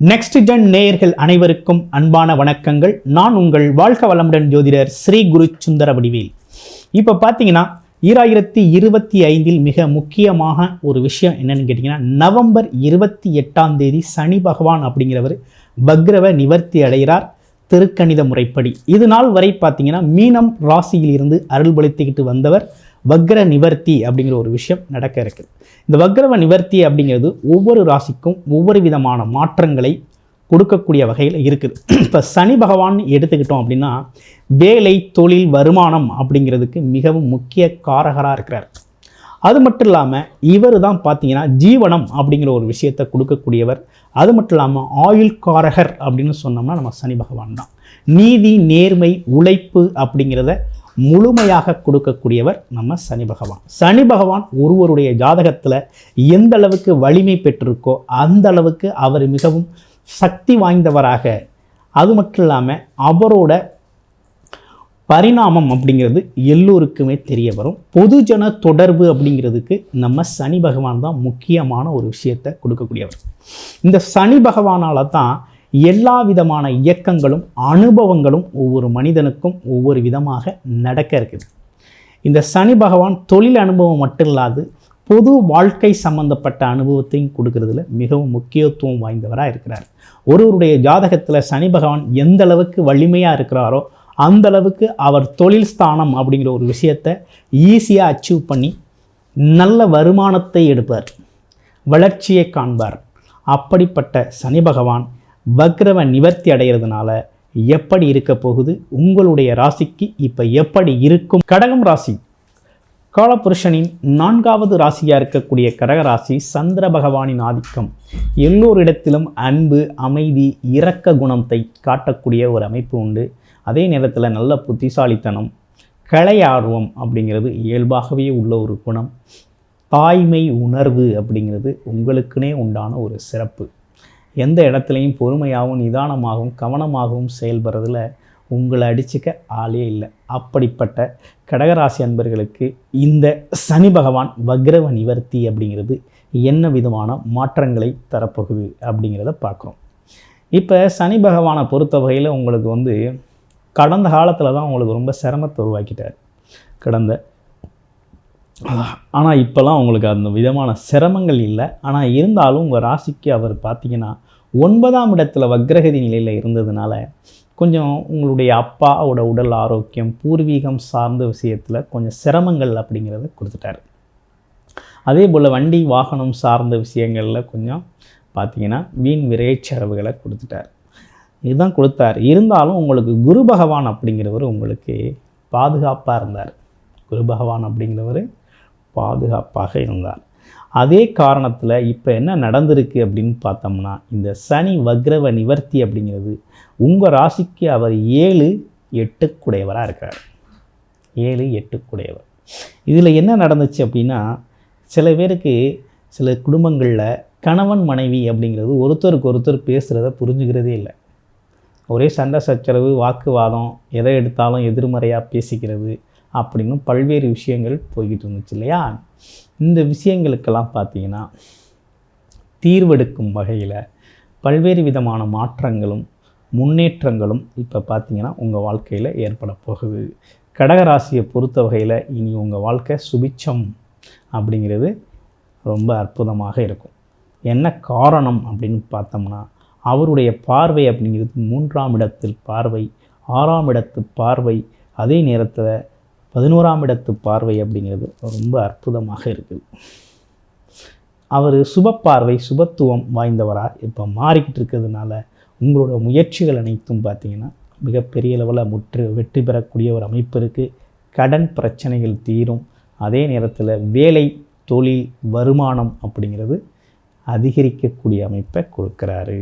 Next gen நேயர்கள் அனைவருக்கும் அன்பான வணக்கங்கள். நான் உங்கள் வாழ்க வளமுடன் ஜோதிடர் ஸ்ரீ குரு சுந்தர வடிவேல். இப்போ பார்த்தீங்கன்னா ஈராயிரத்தி இருபத்தி ஐந்தில் மிக முக்கியமாக ஒரு விஷயம் என்னன்னு கேட்டிங்கன்னா நவம்பர் இருபத்தி எட்டாம் தேதி சனி பகவான் அப்படிங்கிறவர் பக்ரவ நிவர்த்தி அடைகிறார். திருக்கணித முறைப்படி. இது நாள் வரை பார்த்தீங்கன்னா மீனம் ராசியிலிருந்து அருள்பளித்துக்கிட்டு வந்தவர் வக்ர நிவர்த்தி அப்படிங்கிற ஒரு விஷயம் நடக்க இருக்குது. இந்த வக்ரவ நிவர்த்தி அப்படிங்கிறது ஒவ்வொரு ராசிக்கும் ஒவ்வொரு விதமான மாற்றங்களை கொடுக்கக்கூடிய வகையில் இருக்குது. இப்போ சனி பகவான் எடுத்துக்கிட்டோம் அப்படின்னா வேலை தொழில் வருமானம் அப்படிங்கிறதுக்கு மிகவும் முக்கிய காரகராக இருக்கிறார். அது மட்டும் இல்லாமல் இவர் தான் பார்த்தீங்கன்னா ஜீவனம் அப்படிங்கிற ஒரு விஷயத்தை கொடுக்கக்கூடியவர். அது மட்டும் இல்லாமல் ஆயுள் காரகர் அப்படின்னு சொன்னோம்னா நம்ம சனி பகவான் தான். நீதி நேர்மை உழைப்பு அப்படிங்கிறத முழுமையாக கொடுக்கக்கூடியவர் நம்ம சனி பகவான். சனி பகவான் ஒருவருடைய ஜாதகத்தில் எந்த அளவுக்கு வலிமை பெற்றிருக்கோ அந்த அளவுக்கு அவர் மிகவும் சக்தி வாய்ந்தவராக. அது மட்டும் இல்லாமல் அவரோட பரிணாமம் அப்படிங்கிறது எல்லோருக்குமே தெரிய வரும். பொதுஜன தொடர்பு அப்படிங்கிறதுக்கு நம்ம சனி பகவான் தான் முக்கியமான ஒரு விஷயத்தை கொடுக்கக்கூடியவர். இந்த சனி பகவானால் தான் எல்லா விதமான இயக்கங்களும் அனுபவங்களும் ஒவ்வொரு மனிதனுக்கும் ஒவ்வொரு விதமாக நடக்க இருக்குது. இந்த சனி பகவான் தொழில் அனுபவம் மட்டும் இல்லாது பொது வாழ்க்கை சம்பந்தப்பட்ட அனுபவத்தையும் கொடுக்கறதுல மிகவும் முக்கியத்துவம் வாய்ந்தவராக இருக்கிறார். ஒருவருடைய ஜாதகத்தில் சனி பகவான் எந்த அளவுக்கு வலிமையாக இருக்கிறாரோ அந்த அளவுக்கு அவர் தொழில் ஸ்தானம் அப்படிங்கிற ஒரு விஷயத்தை ஈஸியாக அச்சீவ் பண்ணி நல்ல வருமானத்தை எடுப்பார். வளர்ச்சியை காண்பார். அப்படிப்பட்ட சனி பகவான் வக்ரவ நிவர்த்தி அடைகிறதுனால எப்படி இருக்க போகுது? உங்களுடைய ராசிக்கு இப்போ எப்படி இருக்கும்? கடகம் ராசி. காலபுருஷனின் நான்காவது ராசியாக இருக்கக்கூடிய கடகராசி சந்திர பகவானின் ஆதிக்கம். எல்லோரிடத்திலும் அன்பு அமைதி இரக்க குணத்தை காட்டக்கூடிய ஒரு அமைப்பு உண்டு. அதே நேரத்தில் நல்ல புத்திசாலித்தனம் கலை ஆர்வம் அப்படிங்கிறது இயல்பாகவே உள்ள ஒரு குணம். தாய்மை உணர்வு அப்படிங்கிறது உங்களுக்குனே உண்டான ஒரு சிறப்பு. எந்த இடத்துலையும் பொறுமையாகவும் நிதானமாகவும் கவனமாகவும் செயல்படுறதுல உங்களை அடிச்சுக்க ஆளே இல்லை. அப்படிப்பட்ட கடகராசி அன்பர்களுக்கு இந்த சனி பகவான் வக்ரவ நிவர்த்தி அப்படிங்கிறது என்ன விதமான மாற்றங்களை தரப்போகுது அப்படிங்கிறத பார்க்குறோம். இப்போ சனி பகவானை பொறுத்த வகையில் உங்களுக்கு வந்து கடந்த காலத்தில் தான் உங்களுக்கு ரொம்ப சிரமத்தை உருவாக்கிட்டார். கடந்த ஆனால் இப்போல்லாம் உங்களுக்கு அந்த விதமான சிரமங்கள் இல்லை. ஆனால் இருந்தாலும் உங்கள் ராசிக்கு அவர் பார்த்தீங்கன்னா ஒன்பதாம் இடத்துல வக்ரகதி நிலையில் இருந்ததுனால கொஞ்சம் உங்களுடைய அப்பாவோட உடல் ஆரோக்கியம் பூர்வீகம் சார்ந்த விஷயத்தில் கொஞ்சம் சிரமங்கள் அப்படிங்கிறத கொடுத்துட்டாரு. அதே போல் வண்டி வாகனம் சார்ந்த விஷயங்களில் கொஞ்சம் பார்த்தீங்கன்னா வீண் விரைச்சரவுகளை கொடுத்துட்டார். இதுதான் கொடுத்தார். இருந்தாலும் உங்களுக்கு குரு பகவான் அப்படிங்கிறவர் உங்களுக்கு பாதுகாப்பாக இருந்தார். குரு பகவான் அப்படிங்கிறவர் பாதுகாப்பாக இருந்தார். அதே காரணத்தில் இப்போ என்ன நடந்திருக்கு அப்படின்னு பார்த்தோம்னா இந்த சனி வக்ரவ நிவர்த்தி அப்படிங்கிறது உங்கள் ராசிக்கு அவர் ஏழு எட்டுக்குடையவராக இருக்கார். ஏழு எட்டுக்குடையவர். இதில் என்ன நடந்துச்சு அப்படின்னா சில பேருக்கு சில குடும்பங்களில் கணவன் மனைவி அப்படிங்கிறது ஒருத்தருக்கு ஒருத்தர் பேசுகிறத புரிஞ்சுக்கிறதே இல்லை. ஒரே சண்டை சச்சரவு வாக்குவாதம் எதை எடுத்தாலும் எதிர்மறையாக பேசிக்கிறது அப்படின்னு பல்வேறு விஷயங்கள் போய்கிட்டு இருந்துச்சு இல்லையா? இந்த விஷயங்களுக்கெல்லாம் பார்த்தீங்கன்னா தீர்வெடுக்கும் வகையில் பல்வேறு விதமான மாற்றங்களும் முன்னேற்றங்களும் இப்போ பார்த்தீங்கன்னா உங்கள் வாழ்க்கையில் ஏற்பட போகுது. கடகராசியை பொறுத்த வகையில் இனி உங்கள் வாழ்க்கை சுபிச்சம் அப்படிங்கிறது ரொம்ப அற்புதமாக இருக்கும். என்ன காரணம் அப்படின்னு பார்த்தோம்னா அவருடைய பார்வை அப்படிங்கிறது மூன்றாம் இடத்தில் பார்வை ஆறாம் இடத்து பார்வை அதே நேரத்தில் பதினோராம் இடத்து பார்வை அப்படிங்கிறது ரொம்ப அற்புதமாக இருக்குது. அவர் சுப பார்வை சுபத்துவம் வாய்ந்தவராக இப்போ மாறிக்கிட்டு இருக்கிறதுனால உங்களோட முயற்சிகள் அனைத்தும் பார்த்தீங்கன்னா மிகப்பெரிய லெவலில் முற்று வெற்றி பெறக்கூடிய ஒரு அமைப்பு இருக்குது கடன் பிரச்சனைகள் தீரும். அதே நேரத்தில் வேலை தொழில் வருமானம் அப்படிங்கிறது அதிகரிக்கக்கூடிய அமைப்பை கொடுக்குறாரு.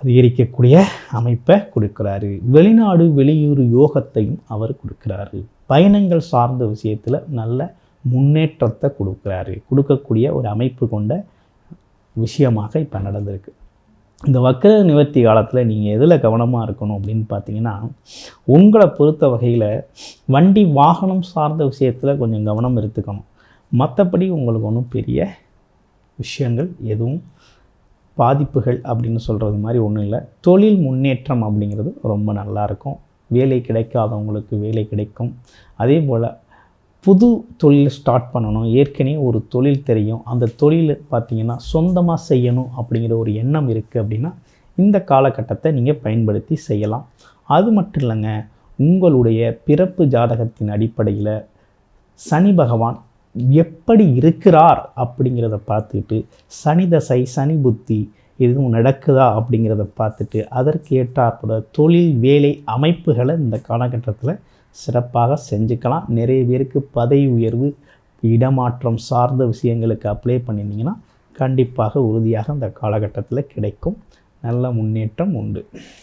அதிகரிக்கக்கூடிய அமைப்பை கொடுக்குறாரு. வெளிநாடு வெளியூர் யோகத்தையும் அவர் கொடுக்குறாரு. பயணங்கள் சார்ந்த விஷயத்தில் நல்ல முன்னேற்றத்தை கொடுக்குறாரு. கொடுக்கக்கூடிய ஒரு அமைப்பு கொண்ட விஷயமாக இப்போ நடந்திருக்கு. இந்த வக்கர நிவர்த்தி காலத்தில் நீங்கள் எதில் கவனமாக இருக்கணும் அப்படின்னு பார்த்தீங்கன்னா உங்களை பொறுத்த வகையில் வண்டி வாகனம் சார்ந்த விஷயத்தில் கொஞ்சம் கவனம் எடுத்துக்கணும். மற்றபடி உங்களுக்கு ஒன்றும் பெரிய விஷயங்கள் எதுவும் பாதிப்புகள் அப்படின்னு சொல்கிறது மாதிரி ஒன்றும் இல்லை. தொழில் முன்னேற்றம் அப்படிங்கிறது ரொம்ப நல்லாயிருக்கும் வேலை கிடைக்காதவங்களுக்கு வேலை கிடைக்கும். அதே போல் புது தொழில் ஸ்டார்ட் பண்ணணும். ஏற்கனவே ஒரு தொழில் தெரியும். அந்த தொழில் பார்த்திங்கன்னா சொந்தமாக செய்யணும் அப்படிங்கிற ஒரு எண்ணம் இருக்குது அப்படின்னா இந்த காலகட்டத்தை நீங்கள் பயன்படுத்தி செய்யலாம். அது மட்டும் இல்லைங்க உங்களுடைய பிறப்பு ஜாதகத்தின் அடிப்படையில் சனி பகவான் எப்படி இருக்கிறார் அப்படிங்கிறத பார்த்துட்டு சனி தசை சனி புத்தி எதுவும் நடக்குதா அப்படிங்கிறத பார்த்துட்டு அதற்கு ஏற்றாற்பட தொழில் வேலை அமைப்புகளை இந்த காலகட்டத்தில் சிறப்பாக செஞ்சுக்கலாம். நிறைய பேருக்கு பதவி உயர்வு இடமாற்றம் சார்ந்த விஷயங்களுக்கு அப்ளை பண்ணியிருந்தீங்கன்னா கண்டிப்பாக உறுதியாக இந்த காலகட்டத்தில் கிடைக்கும். நல்ல முன்னேற்றம் உண்டு.